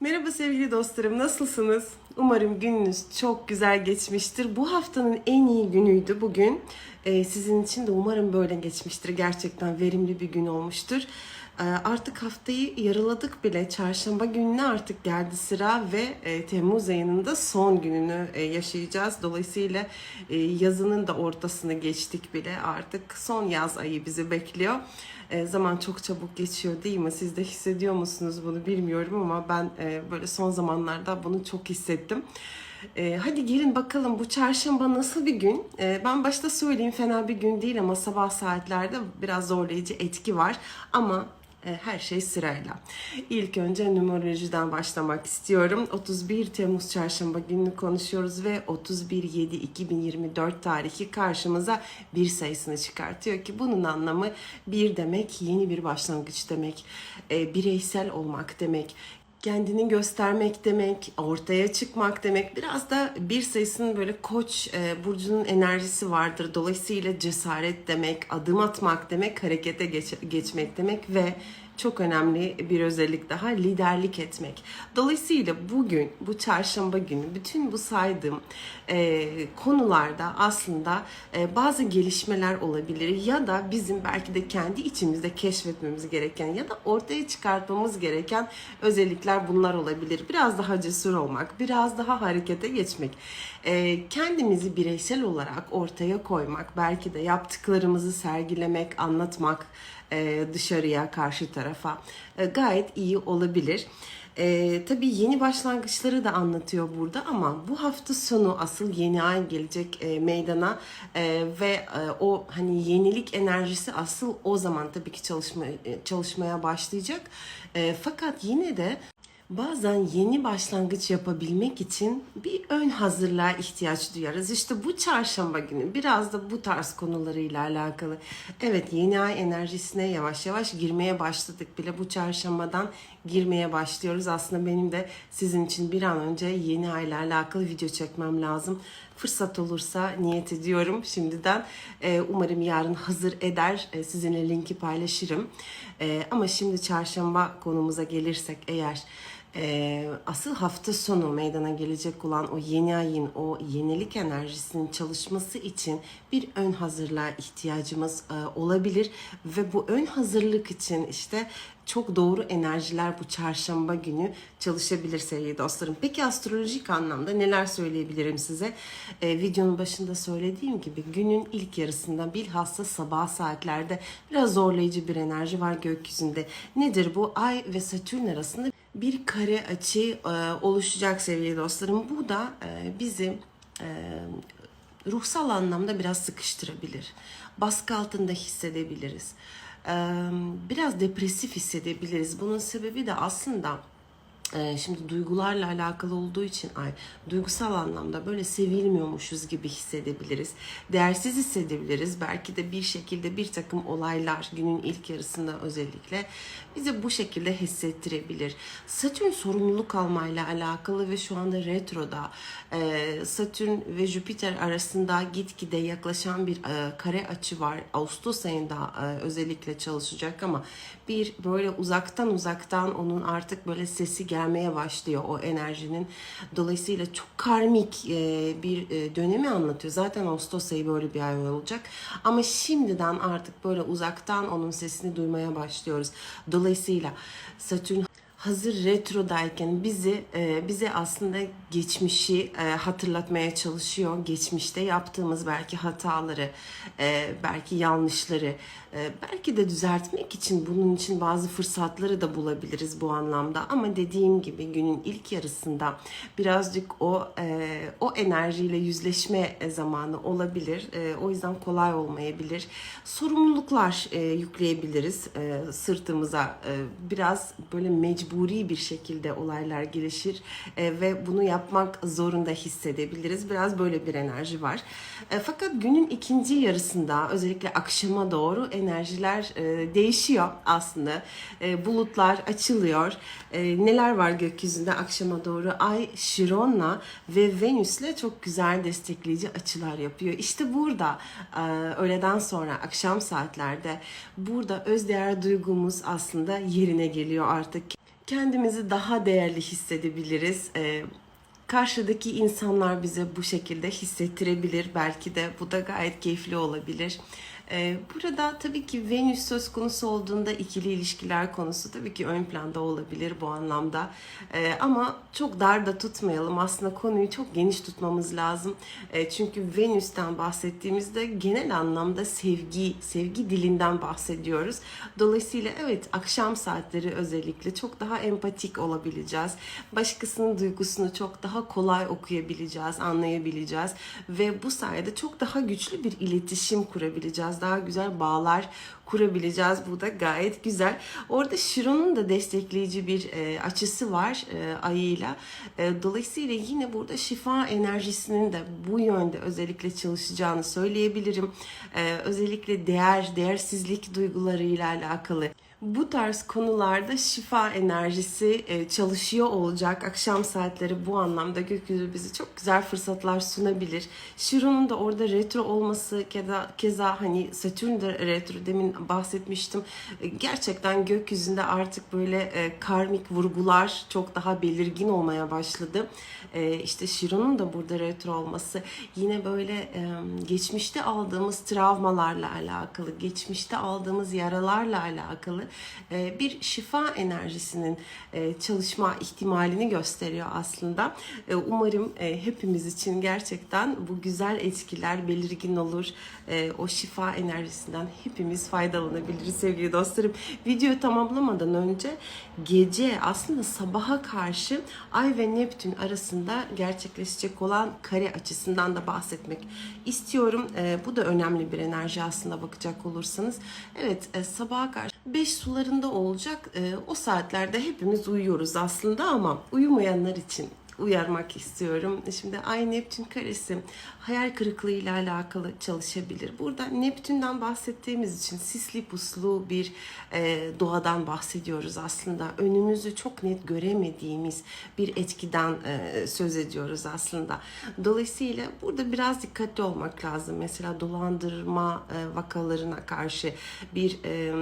Merhaba sevgili dostlarım, nasılsınız? Umarım gününüz çok güzel geçmiştir. Bu haftanın en iyi günüydü bugün. Ee, sizin için de umarım böyle geçmiştir. Gerçekten verimli bir gün olmuştur. Ee, artık haftayı yarıladık bile. Çarşamba gününe artık geldi sıra ve e, Temmuz ayının da son gününü e, yaşayacağız. Dolayısıyla e, yazının da ortasını geçtik bile. Artık son yaz ayı bizi bekliyor. Zaman çok çabuk geçiyor değil mi? Siz de hissediyor musunuz bunu bilmiyorum ama ben böyle son zamanlarda bunu çok hissettim. E, hadi gelin bakalım bu çarşamba nasıl bir gün? E, ben başta söyleyeyim fena bir gün değil ama sabah saatlerde biraz zorlayıcı etki var. Ama her şey sırayla. İlk önce numerolojiden başlamak istiyorum. 31 Temmuz çarşamba gününü konuşuyoruz ve 31-7-2024 tarihi karşımıza bir sayısını çıkartıyor ki bunun anlamı bir demek yeni bir başlangıç demek, e, bireysel olmak demek, kendini göstermek demek, ortaya çıkmak demek. Biraz da bir sayısının böyle koç e, burcunun enerjisi vardır. Dolayısıyla cesaret demek, adım atmak demek, harekete geç- geçmek demek ve çok önemli bir özellik daha liderlik etmek. Dolayısıyla bugün, bu çarşamba günü bütün bu saydığım e, konularda aslında e, bazı gelişmeler olabilir ya da bizim belki de kendi içimizde keşfetmemiz gereken ya da ortaya çıkartmamız gereken özellikler bunlar olabilir. Biraz daha cesur olmak, biraz daha harekete geçmek, kendimizi bireysel olarak ortaya koymak, belki de yaptıklarımızı sergilemek, anlatmak, e, dışarıya, karşı tarafa e, gayet iyi olabilir. E, tabii yeni başlangıçları da anlatıyor burada ama bu hafta sonu asıl yeni ay gelecek e, meydana e, ve e, o hani yenilik enerjisi asıl o zaman tabii ki çalışma, e, çalışmaya başlayacak. E, fakat yine de Bazen yeni başlangıç yapabilmek için bir ön hazırlığa ihtiyaç duyarız. İşte bu çarşamba günü biraz da bu tarz konularıyla alakalı. Evet yeni ay enerjisine yavaş yavaş girmeye başladık bile. Bu çarşambadan girmeye başlıyoruz. Aslında benim de sizin için bir an önce yeni ayla alakalı video çekmem lazım. Fırsat olursa niyet ediyorum şimdiden. Ee, umarım yarın hazır eder. Ee, sizinle linki paylaşırım. Ee, ama şimdi çarşamba konumuza gelirsek eğer ee, asıl hafta sonu meydana gelecek olan o yeni ayın o yenilik enerjisinin çalışması için bir ön hazırlığa ihtiyacımız e, olabilir ve bu ön hazırlık için işte çok doğru enerjiler bu çarşamba günü çalışabilir sevgili dostlarım. Peki astrolojik anlamda neler söyleyebilirim size? Ee, videonun başında söylediğim gibi günün ilk yarısında bilhassa sabah saatlerde biraz zorlayıcı bir enerji var gökyüzünde. Nedir bu? Ay ve Satürn arasında bir kare açı e, oluşacak sevgili dostlarım. Bu da e, bizi e, ruhsal anlamda biraz sıkıştırabilir. Baskı altında hissedebiliriz. Biraz depresif hissedebiliriz. Bunun sebebi de aslında şimdi duygularla alakalı olduğu için ay duygusal anlamda böyle sevilmiyormuşuz gibi hissedebiliriz. Değersiz hissedebiliriz. Belki de bir şekilde bir takım olaylar günün ilk yarısında özellikle bize bu şekilde hissettirebilir. Satürn sorumluluk almayla alakalı ve şu anda retroda e, Satürn ve Jüpiter arasında gitgide yaklaşan bir e, kare açı var. Ağustos ayında e, özellikle çalışacak ama bir böyle uzaktan uzaktan onun artık böyle sesi gelmeye başlıyor o enerjinin. Dolayısıyla çok karmik e, bir e, dönemi anlatıyor. Zaten Ağustos ayı böyle bir ay olacak. Ama şimdiden artık böyle uzaktan onun sesini duymaya başlıyoruz. Dolayısıyla Satürn hazır retrodayken bizi e, bize aslında geçmişi e, hatırlatmaya çalışıyor. Geçmişte yaptığımız belki hataları, e, belki yanlışları, e, belki de düzeltmek için bunun için bazı fırsatları da bulabiliriz bu anlamda. Ama dediğim gibi günün ilk yarısında birazcık o e, o enerjiyle yüzleşme zamanı olabilir. E, o yüzden kolay olmayabilir. Sorumluluklar e, yükleyebiliriz e, sırtımıza. E, biraz böyle mecburi bir şekilde olaylar gelişir e, ve bunu yapmak zorunda hissedebiliriz. Biraz böyle bir enerji var. E, fakat günün ikinci yarısında özellikle akşama doğru enerjiler e, değişiyor aslında. E, bulutlar açılıyor. E, neler var gökyüzünde akşama doğru? Ay Şiron'la ve Venüs'le çok güzel destekleyici açılar yapıyor. İşte burada e, öğleden sonra akşam saatlerde burada özdeğer duygumuz aslında yerine geliyor artık kendimizi daha değerli hissedebiliriz. Ee, karşıdaki insanlar bize bu şekilde hissettirebilir. Belki de bu da gayet keyifli olabilir. Ee, burada tabii ki Venüs söz konusu olduğunda ikili ilişkiler konusu tabii ki ön planda olabilir bu anlamda. Ee, ama çok dar da tutmayalım. Aslında konuyu çok geniş tutmamız lazım. Ee, çünkü Venüs'ten bahsettiğimizde genel anlamda sevgi, sevgi dilinden bahsediyoruz. Dolayısıyla evet akşam saatleri özellikle çok daha empatik olabileceğiz. Başkasının duygusunu çok daha kolay okuyabileceğiz, anlayabileceğiz ve bu sayede çok daha güçlü bir iletişim kurabileceğiz. Daha güzel bağlar kurabileceğiz. Bu da gayet güzel. Orada Şiron'un da destekleyici bir e, açısı var e, ayıyla. E, dolayısıyla yine burada şifa enerjisinin de bu yönde özellikle çalışacağını söyleyebilirim. E, özellikle değer, değersizlik duygularıyla alakalı bu tarz konularda şifa enerjisi e, çalışıyor olacak. Akşam saatleri bu anlamda gökyüzü bize çok güzel fırsatlar sunabilir. Şiron'un da orada retro olması keza, keza hani Satürn de retro demin bahsetmiştim. E, Gerçekten gökyüzünde artık böyle e, karmik vurgular çok daha belirgin olmaya başladı. İşte Şiron'un da burada retro olması yine böyle geçmişte aldığımız travmalarla alakalı, geçmişte aldığımız yaralarla alakalı e, bir şifa enerjisinin e, çalışma ihtimalini gösteriyor aslında. E, Umarım hepimiz için gerçekten bu güzel etkiler belirgin olur. O şifa enerjisinden hepimiz faydalanabiliriz sevgili dostlarım. Video tamamlamadan önce gece aslında sabaha karşı Ay ve Neptün arasında gerçekleşecek olan kare açısından da bahsetmek istiyorum. Bu da önemli bir enerji aslında bakacak olursanız. Evet sabaha karşı 5 sularında olacak. E, O saatlerde hepimiz uyuyoruz aslında ama uyumayanlar için uyarmak istiyorum. Şimdi Ay Neptün karesi hayal kırıklığı ile alakalı çalışabilir. Burada Neptün'den bahsettiğimiz için sisli puslu bir e, doğadan bahsediyoruz aslında. Önümüzü çok net göremediğimiz bir etkiden e, söz ediyoruz aslında. Dolayısıyla burada biraz dikkatli olmak lazım. Mesela dolandırma e, vakalarına karşı bir e,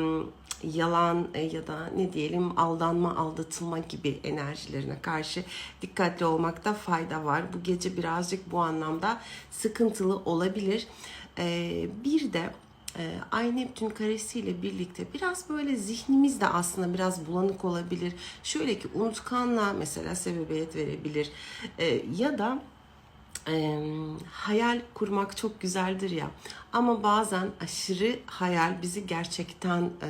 yalan e, ya da ne diyelim aldanma, aldatılma gibi enerjilerine karşı dikkatli olmakta fayda var. Bu gece birazcık bu anlamda sıkıntılı olabilir. Ee, bir de e, Ay Neptün karesiyle birlikte biraz böyle zihnimiz de aslında biraz bulanık olabilir. Şöyle ki unutkanlığa mesela sebebiyet verebilir. Ya da e, hayal kurmak çok güzeldir ya ama bazen aşırı hayal bizi gerçekten e,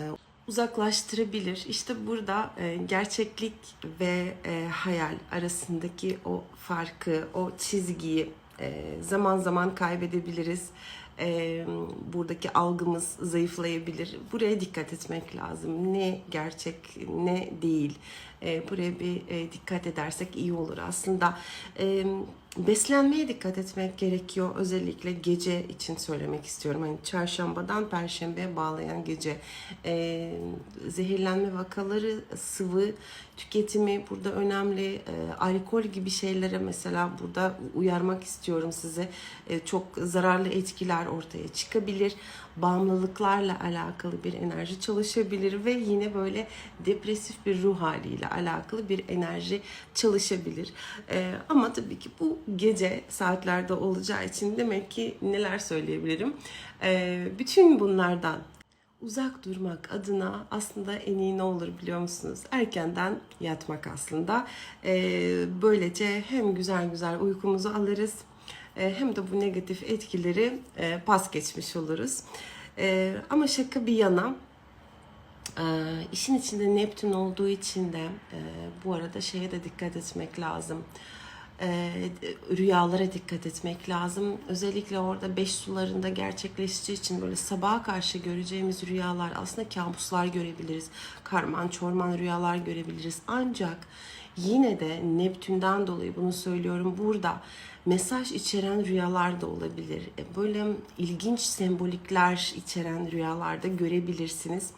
uzaklaştırabilir. İşte burada e, gerçeklik ve e, hayal arasındaki o farkı, o çizgiyi e, zaman zaman kaybedebiliriz. E, buradaki algımız zayıflayabilir. Buraya dikkat etmek lazım. Ne gerçek, ne değil. E, buraya bir e, dikkat edersek iyi olur aslında. E, beslenmeye dikkat etmek gerekiyor. Özellikle gece için söylemek istiyorum. Hani çarşambadan perşembeye bağlayan gece zehirlenme vakaları, sıvı tüketimi burada önemli. Alkol gibi şeylere mesela burada uyarmak istiyorum size. Çok zararlı etkiler ortaya çıkabilir. Bağımlılıklarla alakalı bir enerji çalışabilir ve yine böyle depresif bir ruh haliyle alakalı bir enerji çalışabilir. E, ama tabii ki bu gece saatlerde olacağı için demek ki neler söyleyebilirim. E, bütün bunlardan uzak durmak adına aslında en iyi ne olur biliyor musunuz? Erkenden yatmak aslında. Ee, böylece hem güzel güzel uykumuzu alırız e, hem de bu negatif etkileri e, pas geçmiş oluruz. E, ama şaka bir yana e, işin içinde Neptün olduğu için de e, bu arada şeye de dikkat etmek lazım. E, rüyalara dikkat etmek lazım. Özellikle orada beş sularında gerçekleşeceği için böyle sabaha karşı göreceğimiz rüyalar aslında kabuslar görebiliriz. Karman çorman rüyalar görebiliriz. Ancak yine de Neptün'den dolayı bunu söylüyorum burada mesaj içeren rüyalar da olabilir. E, Böyle ilginç sembolikler içeren rüyalarda görebilirsiniz.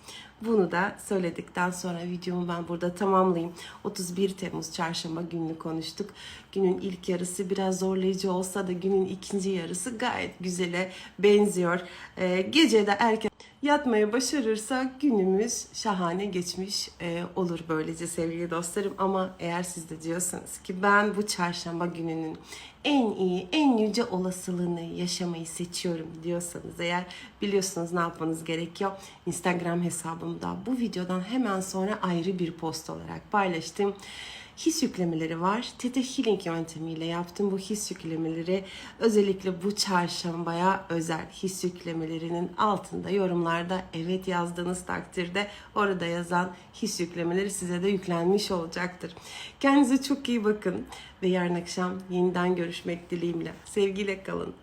Bunu da söyledikten sonra videomu ben burada tamamlayayım. 31 Temmuz çarşamba gününü konuştuk. Günün ilk yarısı biraz zorlayıcı olsa da günün ikinci yarısı gayet güzele benziyor. Ee, gece de erken yatmaya başarırsa günümüz şahane geçmiş e, olur böylece sevgili dostlarım. Ama eğer siz de diyorsanız ki ben bu çarşamba gününün en iyi, en yüce olasılığını yaşamayı seçiyorum diyorsanız eğer biliyorsunuz ne yapmanız gerekiyor. Instagram hesabımda bu videodan hemen sonra ayrı bir post olarak paylaştım his yüklemeleri var. Tete Healing yöntemiyle yaptım bu his yüklemeleri. Özellikle bu çarşambaya özel his yüklemelerinin altında yorumlarda evet yazdığınız takdirde orada yazan his yüklemeleri size de yüklenmiş olacaktır. Kendinize çok iyi bakın ve yarın akşam yeniden görüşmek dileğiyle. Sevgiyle kalın.